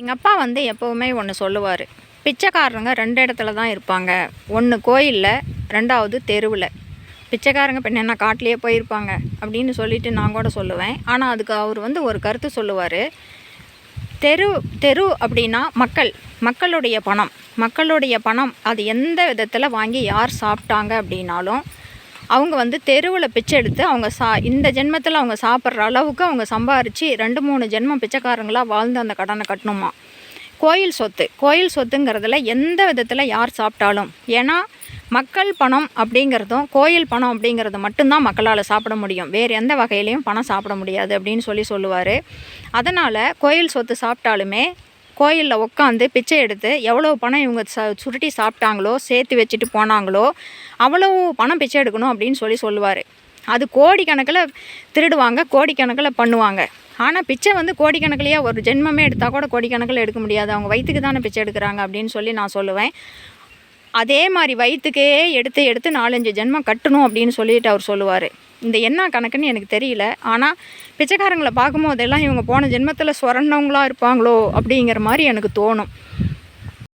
எங்கள் அப்பா வந்து எப்போவுமே ஒன்று சொல்லுவார். பிச்சைக்காரங்க ரெண்டு இடத்துல தான் இருப்பாங்க. ஒன்று கோயிலில் ரெண்டாவது தெருவில். பிச்சைக்காரங்க பின்ன என்ன காட்டிலேயே போயிருப்பாங்க அப்படின்னு சொல்லிட்டு நான் கூட சொல்லுவேன். ஆனால் அதுக்கு அவர் வந்து ஒரு கருத்து சொல்லுவார். தெரு தெரு அப்படின்னா மக்கள் மக்களுடைய பணம். மக்களுடைய பணம் அது எந்த விதத்தில் வாங்கி யார் சாப்பிட்டாங்க அப்படின்னாலும் அவங்க வந்து தெருவில் பிச்சை எடுத்து அவங்க சா இந்த ஜென்மத்தில் அவங்க சாப்பிட்ற அளவுக்கு அவங்க சம்பாரித்து ரெண்டு மூணு ஜென்மம் பிச்சைக்காரங்களாக வாழ்ந்து அந்த கடனை கட்டணுமா? கோயில் சொத்து. கோயில் சொத்துங்கிறதுல எந்த விதத்தில் யார் சாப்பிட்டாலும். ஏன்னா மக்கள் பணம் அப்படிங்கிறதும் கோயில் பணம் அப்படிங்கிறது மட்டும்தான் மக்களால் சாப்பிட முடியும். வேறு எந்த வகையிலையும் பணம் சாப்பிட முடியாது அப்படின்னு சொல்லி சொல்லுவார். அதனால் கோயில் சொத்து சாப்பிட்டாலுமே கோயிலில் உட்காந்து பிச்சை எடுத்து எவ்வளோ பணம் இவங்க ச சுருட்டி சாப்பிட்டாங்களோ சேர்த்து வச்சுட்டு போனாங்களோ அவ்வளவு பணம் பிச்சை எடுக்கணும் அப்படின்னு சொல்லி சொல்லுவார். அது கோடிக்கணக்கில் திருடுவாங்க கோடிக்கணக்கில் பண்ணுவாங்க. ஆனால் பிச்சை வந்து கோடிக்கணக்கிலேயே ஒரு ஜென்மமே எடுத்தால் கூட கோடிக்கணக்கில் எடுக்க முடியாது. அவங்க வயிற்றுக்கு தானே பிச்சை எடுக்கிறாங்க அப்படின்னு சொல்லி நான் சொல்லுவேன். அதே மாதிரி வயிற்றுக்கே எடுத்து எடுத்து நாலஞ்சு ஜென்மம் கட்டணும் அப்படின்னு சொல்லிட்டு அவர் சொல்லுவார். இந்த என்ன கணக்குன்னு எனக்கு தெரியல. ஆனால் பிச்சைக்காரங்களை பார்க்கும்போதெல்லாம் இவங்க போன ஜென்மத்தில் சுரண்டவங்களாக இருப்பாங்களோ அப்படிங்கிற மாதிரி எனக்கு தோணும்.